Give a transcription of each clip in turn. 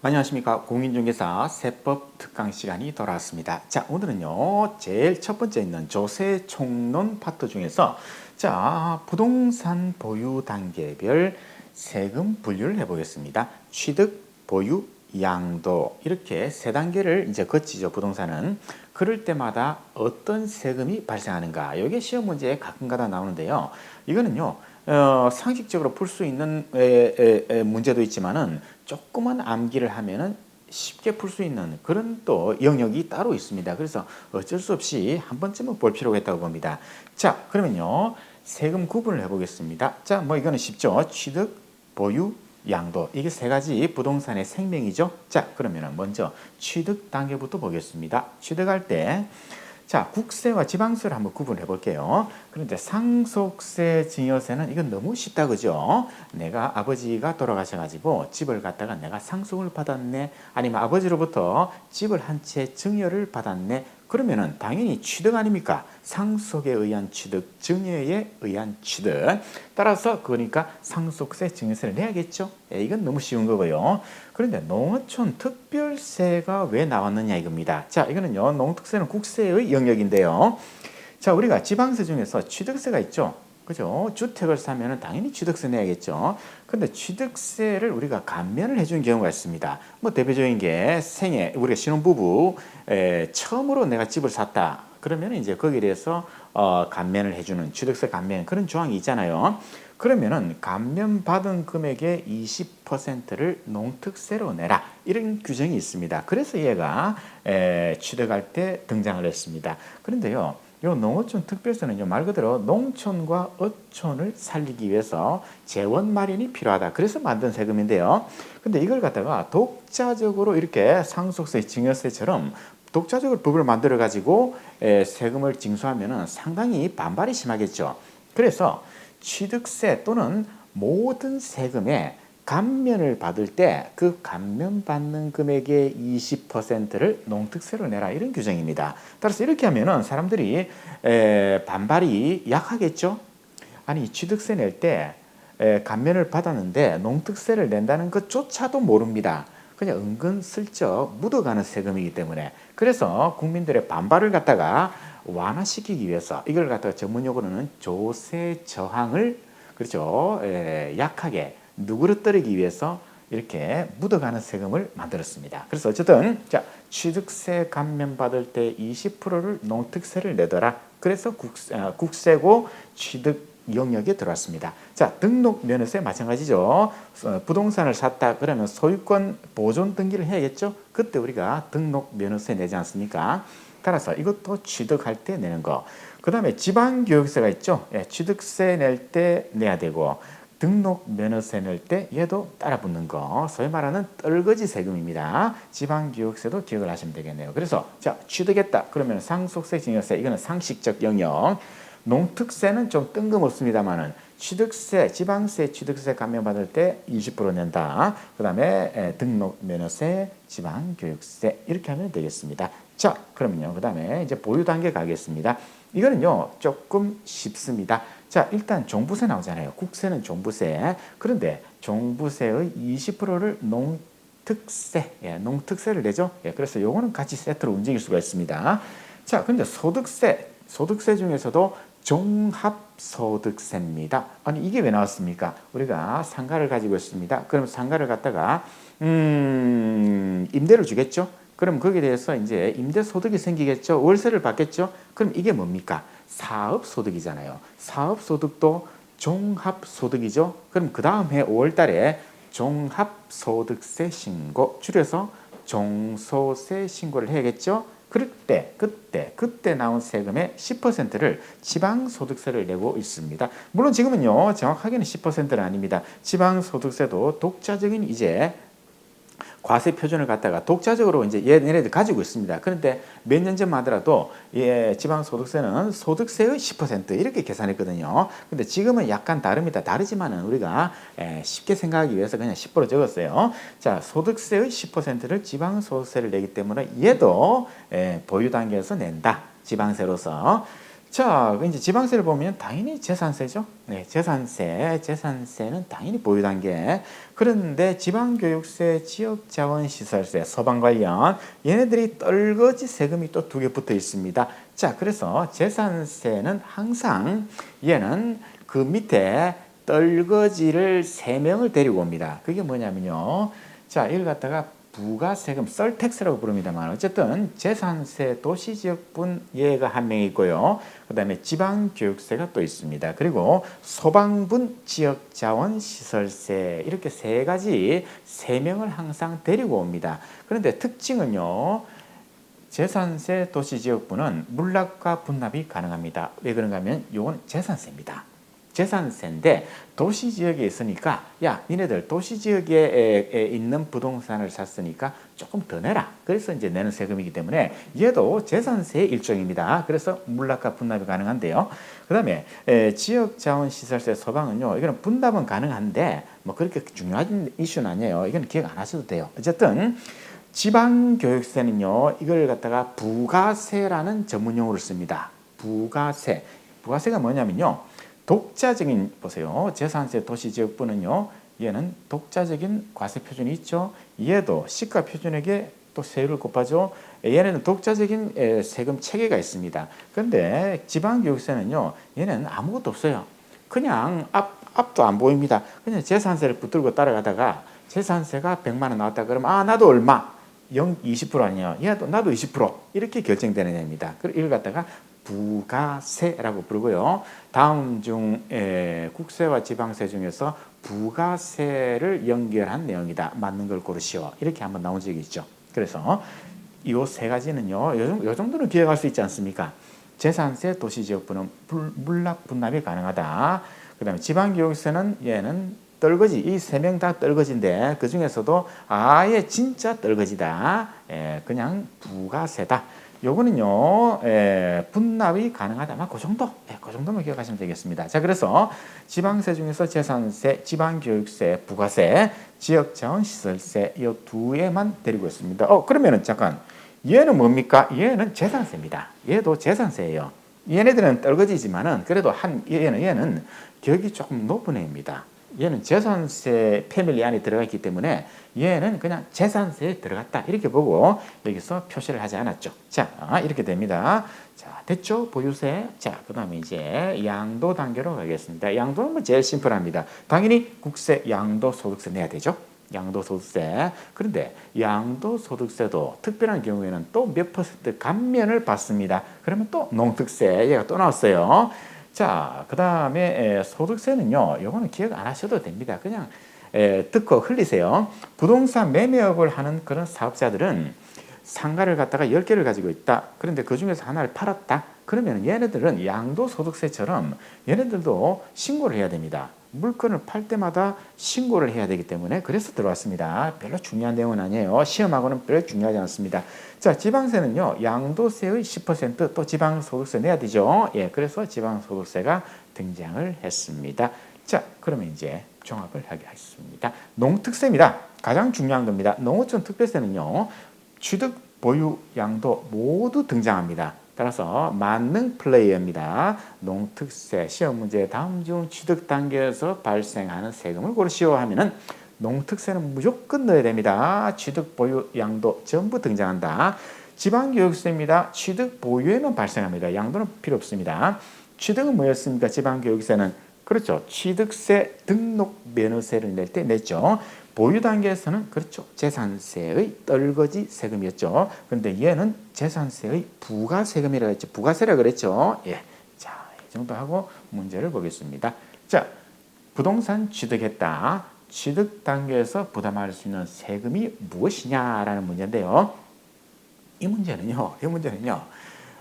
안녕하십니까 공인중개사 세법 특강 시간이 돌아왔습니다. 자 오늘은요 제일 첫 번째 있는 조세 총론 파트 중에서 자 부동산 보유 단계별 세금 분류를 해 보겠습니다. 취득, 보유, 양도 이렇게 세 단계를 이제 거치죠 부동산은 그럴 때마다 어떤 세금이 발생하는가 이게 시험 문제에 가끔가다 나오는데요. 이거는요 어, 상식적으로 풀 수 있는 에, 에, 에, 문제도 있지만은 조금만 암기를 하면은 쉽게 풀 수 있는 그런 또 영역이 따로 있습니다. 그래서 어쩔 수 없이 한 번쯤은 볼 필요가 있다고 봅니다. 자, 그러면요. 세금 구분을 해보겠습니다. 자, 뭐 이거는 쉽죠. 취득, 보유, 양도. 이게 세 가지 부동산의 생명이죠. 자, 그러면은 먼저 취득 단계부터 보겠습니다. 취득할 때 자, 국세와 지방세를 한번 구분해 볼게요. 그런데 상속세, 증여세는 이건 너무 쉽다 그죠? 내가 아버지가 돌아가셔 가지고 집을 갖다가 내가 상속을 받았네, 아니면 아버지로부터 집을 한 채 증여를 받았네. 그러면은 당연히 취득 아닙니까? 상속에 의한 취득, 증여에 의한 취득. 따라서 그러니까 상속세, 증여세를 내야겠죠. 예, 이건 너무 쉬운 거고요. 그런데 농어촌 특별세가 왜 나왔느냐 이겁니다. 자, 이거는요. 농특세는 국세의 영역인데요. 자, 우리가 지방세 중에서 취득세가 있죠. 그죠? 주택을 사면은 당연히 취득세 내야겠죠. 근데 취득세를 우리가 감면을 해주는 경우가 있습니다. 뭐 대표적인 게 생애, 우리가 신혼부부, 에, 처음으로 내가 집을 샀다. 그러면 이제 거기에 대해서 어, 감면을 해주는 취득세 감면 그런 조항이 있잖아요. 그러면은 감면 받은 금액의 20%를 농특세로 내라 이런 규정이 있습니다. 그래서 얘가 에, 취득할 때 등장을 했습니다. 그런데요. 요 농어촌 특별세는요 말 그대로 농촌과 어촌을 살리기 위해서 재원 마련이 필요하다. 그래서 만든 세금인데요. 근데 이걸 갖다가 독자적으로 이렇게 상속세, 증여세처럼 독자적으로 법을 만들어 가지고 세금을 징수하면은 상당히 반발이 심하겠죠. 그래서 취득세 또는 모든 세금에 감면을 받을 때 그 감면 받는 금액의 20%를 농특세로 내라 이런 규정입니다. 따라서 이렇게 하면은 사람들이 에, 반발이 약하겠죠. 아니 취득세 낼 때 감면을 받았는데 농특세를 낸다는 것조차도 모릅니다. 그냥 은근슬쩍 묻어가는 세금이기 때문에 그래서 국민들의 반발을 갖다가 완화시키기 위해서 이걸 갖다가 전문 용어로는 조세 저항을 그렇죠 에, 약하게 누그러뜨리기 위해서 이렇게 묻어가는 세금을 만들었습니다. 그래서 어쨌든 자 취득세 감면 받을 때 20%를 농특세를 내더라. 그래서 국세, 아, 국세고 취득 영역에 들어왔습니다. 자 등록 면허세 마찬가지죠. 어, 부동산을 샀다 그러면 소유권 보존 등기를 해야겠죠. 그때 우리가 등록 면허세 내지 않습니까? 따라서 이것도 취득할 때 내는 거. 그 다음에 지방교육세가 있죠. 예, 취득세 낼 때 내야 되고 등록 면허세 낼 때 얘도 따라 붙는 거 소위 말하는 떨거지 세금입니다. 지방교육세도 기억을 하시면 되겠네요. 그래서 자 취득했다 그러면 상속세, 증여세 이거는 상식적 영역 농특세는 좀 뜬금없습니다만은 취득세, 지방세, 취득세 감면받을 때 20% 낸다. 그 다음에 등록 면허세, 지방교육세 이렇게 하면 되겠습니다. 자, 그러면요. 그 다음에 이제 보유 단계 가겠습니다. 이거는요, 조금 쉽습니다. 자, 일단 종부세 나오잖아요. 국세는 종부세. 그런데 종부세의 20%를 농 특세, 예, 농특세를 내죠. 예, 그래서 요거는 같이 세트로 움직일 수가 있습니다. 자, 근데 소득세, 소득세 중에서도 종합소득세입니다. 아니 이게 왜 나왔습니까? 우리가 상가를 가지고 있습니다. 그럼 상가를 갖다가 음, 임대를 주겠죠. 그럼 거기에 대해서 이제 임대 소득이 생기겠죠. 월세를 받겠죠. 그럼 이게 뭡니까? 사업 소득이잖아요. 사업 소득도 종합 소득이죠. 그럼 그 다음 해 5월 달에 종합 소득세 신고 줄여서 종소세 신고를 해야겠죠. 그럴 때 그때 그때 나온 세금의 10%를 지방소득세를 내고 있습니다. 물론 지금은요 정확하게는 10%는 아닙니다. 지방소득세도 독자적인 이제 과세 표준을 갖다가 독자적으로 이제 얘네들 가지고 있습니다. 그런데 몇 년 전만 하더라도 예, 지방 소득세는 소득세의 10% 이렇게 계산했거든요. 근데 지금은 약간 다릅니다. 다르지만은 우리가 예, 쉽게 생각하기 위해서 그냥 10% 적었어요. 자, 소득세의 10%를 지방 소득세를 내기 때문에 얘도 예, 보유 단계에서 낸다. 지방세로서 자, 그 이제 지방세를 보면 당연히 재산세죠. 네, 재산세, 재산세는 당연히 보유 단계. 그런데 지방교육세, 지역자원시설세, 소방 관련 얘네들이 떨거지 세금이 또 두 개 붙어 있습니다. 자, 그래서 재산세는 항상 얘는 그 밑에 떨거지를 세 명을 데리고 옵니다. 그게 뭐냐면요. 자, 이걸 갖다가 부가세금 썰택스라고 부릅니다만 어쨌든 재산세 도시지역분 얘가 한 명 있고요. 그 다음에 지방교육세가 또 있습니다. 그리고 소방분 지역자원시설세 이렇게 세 가지 세 명을 항상 데리고 옵니다. 그런데 특징은요. 재산세 도시지역분은 물납과 분납이 가능합니다. 왜 그런가 하면 요건 재산세입니다. 재산세인데 도시 지역에 있으니까 야 니네들 도시 지역에 있는 부동산을 샀으니까 조금 더 내라. 그래서 이제 내는 세금이기 때문에 얘도 재산세의 일종입니다. 그래서 물납과 분납이 가능한데요. 그 다음에 지역 자원 시설세 소방은요. 이거는 분납은 가능한데 뭐 그렇게 중요한 이슈는 아니에요. 이건 기억 안 하셔도 돼요. 어쨌든 지방교육세는요. 이걸 갖다가 부가세라는 전문용어를 씁니다. 부가세. 부가세가 뭐냐면요. 독자적인 보세요. 재산세 도시지역부는요. 얘는 독자적인 과세 표준이 있죠. 얘도 시가 표준에게 또 세율을 곱하죠. 얘네는 독자적인 세금 체계가 있습니다. 그런데 지방교육세는요. 얘는 아무것도 없어요. 그냥 앞, 앞도 안 보입니다. 그냥 재산세를 붙들고 따라가다가 재산세가 100만 원 나왔다 그러면 아 나도 얼마 0, 20% 아니에요. 얘도 나도 20% 이렇게 결정되는 애입니다. 이걸 갖다가 부가세라고 부르고요. 다음 중 에, 국세와 지방세 중에서 부가세를 연결한 내용이다. 맞는 걸 고르시오. 이렇게 한번 나온 적이 있죠. 그래서 이 세 가지는요. 요, 정도는 기억할 수 있지 않습니까? 재산세, 도시지역부는 물납 분납이 가능하다. 그 다음에 지방교육세는 얘는 떨거지 이 세 명 다 떨거지인데 그 중에서도 아예 진짜 떨거지다. 예, 그냥 부가세다. 요거는요, 에, 분납이 가능하다면 그 정도, 예, 그 정도만 기억하시면 되겠습니다. 자, 그래서 지방세 중에서 재산세, 지방교육세, 부가세, 지역자원시설세 이 두 개만 데리고 있습니다. 어, 그러면은 잠깐, 얘는 뭡니까? 얘는 재산세입니다. 얘도 재산세예요. 얘네들은 떨거지지만은 그래도 한 얘는 얘는 격이 조금 높은 애입니다. 얘는 재산세 패밀리 안에 들어가 있기 때문에 얘는 그냥 재산세에 들어갔다 이렇게 보고 여기서 표시를 하지 않았죠. 자 이렇게 됩니다. 자 됐죠 보유세. 자그 다음에 이제 양도 단계로 가겠습니다. 양도는 뭐 제일 심플합니다. 당연히 국세, 양도, 소득세 내야 되죠. 양도소득세. 그런데 양도소득세도 특별한 경우에는 또 몇 퍼센트 감면을 받습니다. 그러면 또 농특세 얘가 또 나왔어요. 자, 그 다음에 소득세는요, 요거는 기억 안 하셔도 됩니다. 그냥 에, 듣고 흘리세요. 부동산 매매업을 하는 그런 사업자들은 상가를 갖다가 10개를 가지고 있다. 그런데 그 중에서 하나를 팔았다. 그러면 얘네들은 양도소득세처럼 얘네들도 신고를 해야 됩니다. 물건을 팔 때마다 신고를 해야 되기 때문에 그래서 들어왔습니다. 별로 중요한 내용은 아니에요. 시험하고는 별로 중요하지 않습니다. 자, 지방세는요, 양도세의 10%또 지방소득세 내야 되죠. 예, 그래서 지방소득세가 등장을 했습니다. 자, 그러면 이제 종합을 하겠습니다. 농특세입니다. 가장 중요한 겁니다. 농어촌 특별세는요, 취득, 보유, 양도 모두 등장합니다. 따라서 만능 플레이어입니다. 농특세 시험 문제 다음 중 취득 단계에서 발생하는 세금을 고르시오 하면은 농특세는 무조건 넣어야 됩니다. 취득, 보유, 양도 전부 등장한다. 지방교육세입니다. 취득, 보유에만 발생합니다. 양도는 필요 없습니다. 취득은 뭐였습니까? 지방교육세는 그렇죠. 취득세 등록 면허세를 낼 때 냈죠. 보유 단계에서는 그렇죠. 재산세의 떨거지 세금이었죠. 그런데 얘는 재산세의 부가세금이라고 했죠. 부가세라 그랬죠. 예. 자, 이 정도 하고 문제를 보겠습니다. 자, 부동산 취득했다. 취득 단계에서 부담할 수 있는 세금이 무엇이냐라는 문제인데요. 이 문제는요. 이 문제는요.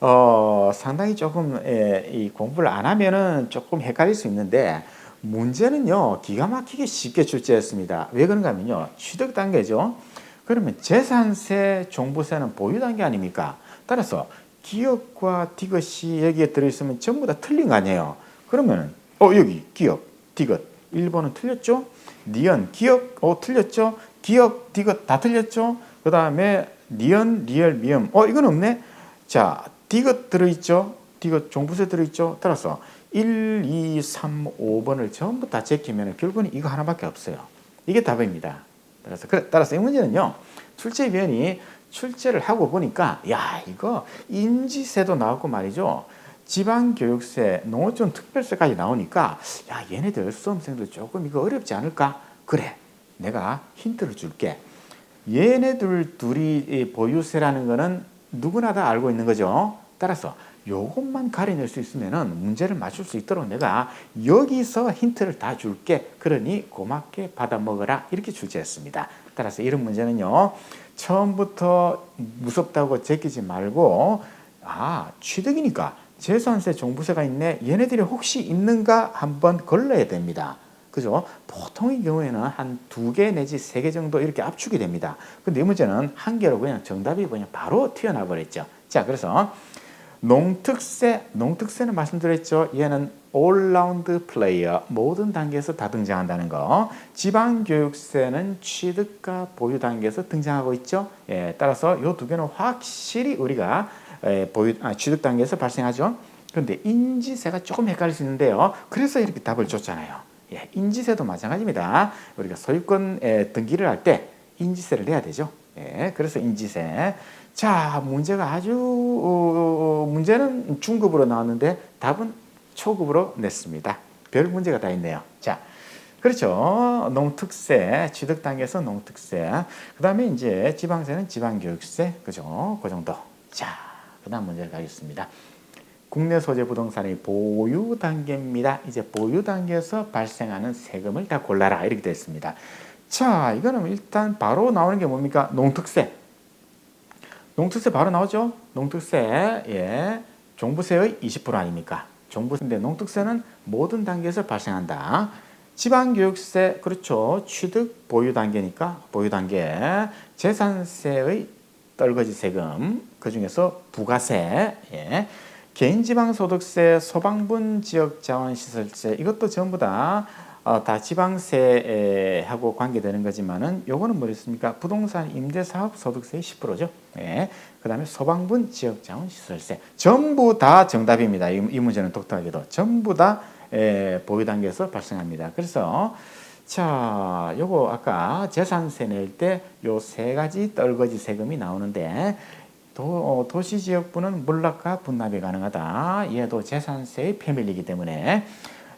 어, 상당히 조금 에, 이 공부를 안 하면은 조금 헷갈릴 수 있는데 문제는요, 기가 막히게 쉽게 출제했습니다. 왜 그런가 하면요, 취득 단계죠. 그러면 재산세, 종부세는 보유 단계 아닙니까? 따라서 기업과 디귿이 여기에 들어있으면 전부 다 틀린 거 아니에요. 그러면, 어, 여기 기업, 디귿. 1번은 틀렸죠? 니언, 기업, 어, 틀렸죠? 기업, 디귿 다 틀렸죠? 그 다음에 니언, 리얼, 미음. 어, 이건 없네? 자, 디귿 들어있죠? 뒤가 종부세 들어있죠. 따라서 1, 2, 3, 5번을 전부 다 제끼면 결국은 이거 하나밖에 없어요. 이게 답입니다. 따라서 그래, 따라서 이 문제는요. 출제위원이 출제를 하고 보니까 야 이거 인지세도 나왔고 말이죠. 지방교육세, 농어촌 특별세까지 나오니까 야 얘네들 수험생들 조금 이거 어렵지 않을까? 그래 내가 힌트를 줄게. 얘네들 둘이 이 보유세라는 거는 누구나 다 알고 있는 거죠. 따라서 요것만 가려낼 수 있으면은 문제를 맞출 수 있도록 내가 여기서 힌트를 다 줄게. 그러니 고맙게 받아 먹어라. 이렇게 출제했습니다. 따라서 이런 문제는요. 처음부터 무섭다고 제끼지 말고 아, 취득이니까 재산세 종부세가 있네. 얘네들이 혹시 있는가 한번 걸러야 됩니다. 그죠? 보통의 경우에는 한 두 개 내지 세 개 정도 이렇게 압축이 됩니다. 근데 이 문제는 한 개로 그냥 정답이 그냥 바로 튀어나와 버렸죠. 자, 그래서 농특세, 농특세는 말씀드렸죠. 얘는 올라운드 플레이어, 모든 단계에서 다 등장한다는 거. 지방교육세는 취득과 보유 단계에서 등장하고 있죠. 예, 따라서 이 두 개는 확실히 우리가 예, 보유, 아, 취득 단계에서 발생하죠. 그런데 인지세가 조금 헷갈릴 수 있는데요. 그래서 이렇게 답을 줬잖아요. 예, 인지세도 마찬가지입니다. 우리가 소유권 에, 등기를 할 때 인지세를 내야 되죠. 예, 그래서 인지세. 자, 문제가 아주 어, 문제는 중급으로 나왔는데 답은 초급으로 냈습니다. 별 문제가 다 있네요. 자, 그렇죠. 농특세, 취득 단계에서 농특세. 그다음에 이제 지방세는 지방교육세, 그죠? 그 정도. 자, 그다음 문제를 가겠습니다. 국내 소재 부동산의 보유 단계입니다. 이제 보유 단계에서 발생하는 세금을 다 골라라 이렇게 되어 있습니다. 자, 이거는 일단 바로 나오는 게 뭡니까? 농특세. 농특세 바로 나오죠? 농특세, 예, 종부세의 20% 아닙니까? 종부세인데 농특세는 모든 단계에서 발생한다. 지방교육세, 그렇죠. 취득 보유 단계니까 보유 단계. 재산세의 떨거지 세금, 그 중에서 부가세, 예. 개인지방소득세, 소방분 지역자원시설세 이것도 전부 다, 어, 다 지방세하고 관계되는 거지만은 요거는 뭐였습니까? 부동산 임대사업 소득세의 10%죠. 예. 그 다음에 소방분 지역자원 시설세 전부 다 정답입니다. 이, 이 문제는 독특하게도 전부 다 예, 보유 단계에서 발생합니다. 그래서 자, 요거 아까 재산세 낼 때 요 세 가지 떨거지 세금이 나오는데 도, 어, 도시 지역부는 물락과 분납이 가능하다. 얘도 재산세의 패밀리이기 때문에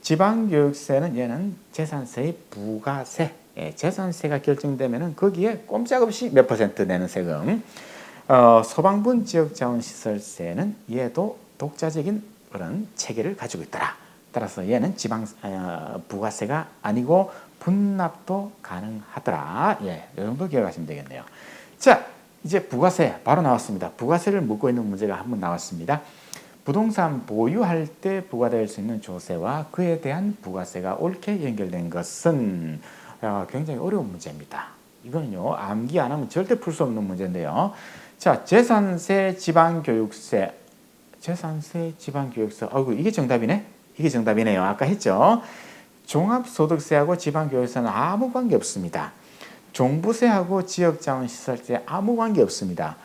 지방교육세는 얘는 재산세의 부가세. 예, 재산세가 결정되면은 거기에 꼼짝없이 몇 퍼센트 내는 세금. 어, 소방분 지역자원시설세는 얘도 독자적인 그런 체계를 가지고 있더라. 따라서 얘는 지방 어, 부가세가 아니고 분납도 가능하더라. 예, 이 정도 기억하시면 되겠네요. 자, 이제 부가세 바로 나왔습니다. 부가세를 묻고 있는 문제가 한번 나왔습니다. 부동산 보유할 때 부과될 수 있는 조세와 그에 대한 부가세가 옳게 연결된 것은 어, 굉장히 어려운 문제입니다. 이거는요 암기 안 하면 절대 풀 수 없는 문제인데요. 자 재산세, 지방교육세, 재산세, 지방교육세. 아이고 이게 정답이네. 이게 정답이네요. 아까 했죠. 종합소득세하고 지방교육세는 아무 관계 없습니다. 종부세하고 지역자원시설세 아무 관계 없습니다.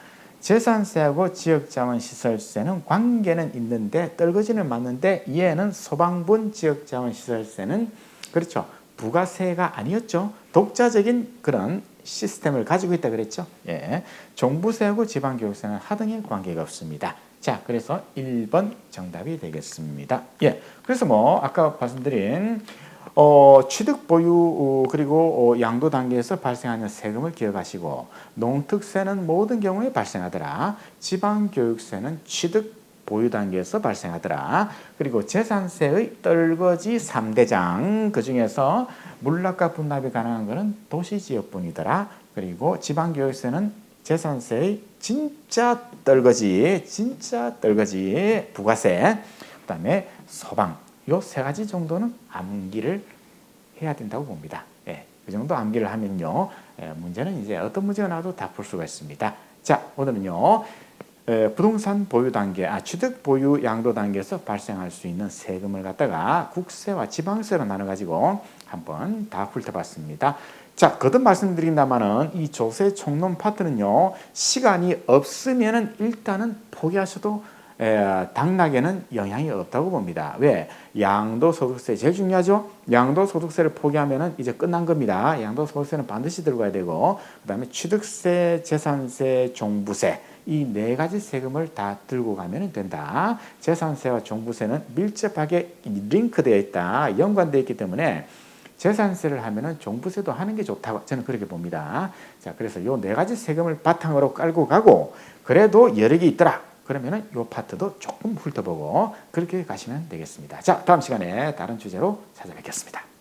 재산세하고 지역자원시설세는 관계는 있는데 떨거지는 맞는데 얘는 소방분 지역자원시설세는 그렇죠. 부가세가 아니었죠. 독자적인 그런 시스템을 가지고 있다 그랬죠. 예. 종부세하고 지방교육세는 하등의 관계가 없습니다. 자, 그래서 1번 정답이 되겠습니다. 예. 그래서 뭐 아까 말씀드린 어, 취득 보유 어, 그리고 어, 양도 단계에서 발생하는 세금을 기억하시고 농특세는 모든 경우에 발생하더라. 지방교육세는 취득 보유 단계에서 발생하더라. 그리고 재산세의 떨거지 3대장 그 중에서 물납과 분납이 가능한 것은 도시지역분이더라. 그리고 지방교육세는 재산세의 진짜 떨거지, 진짜 떨거지 부가세, 그다음에 소방 요 세 가지 정도는 암기를 해야 된다고 봅니다. 예, 그 정도 암기를 하면요, 예, 문제는 이제 어떤 문제가 나와도 다 풀 수가 있습니다. 자, 오늘은요. 에, 부동산 보유 단계, 아, 취득 보유 양도 단계에서 발생할 수 있는 세금을 갖다가 국세와 지방세로 나눠 가지고 한번 다 훑어봤습니다. 자, 거듭 말씀드린다마는 이 조세 총론 파트는요 시간이 없으면은 일단은 포기하셔도 에, 당락에는 영향이 없다고 봅니다. 왜? 양도소득세 제일 중요하죠. 양도소득세를 포기하면은 이제 끝난 겁니다. 양도소득세는 반드시 들어가야 되고 그다음에 취득세, 재산세, 종부세 이 네 가지 세금을 다 들고 가면 된다. 재산세와 종부세는 밀접하게 링크되어 있다. 연관되어 있기 때문에 재산세를 하면은 종부세도 하는 게 좋다고 저는 그렇게 봅니다. 자, 그래서 요 네 가지 세금을 바탕으로 깔고 가고 그래도 여력이 있더라. 그러면은 요 파트도 조금 훑어보고 그렇게 가시면 되겠습니다. 자, 다음 시간에 다른 주제로 찾아뵙겠습니다.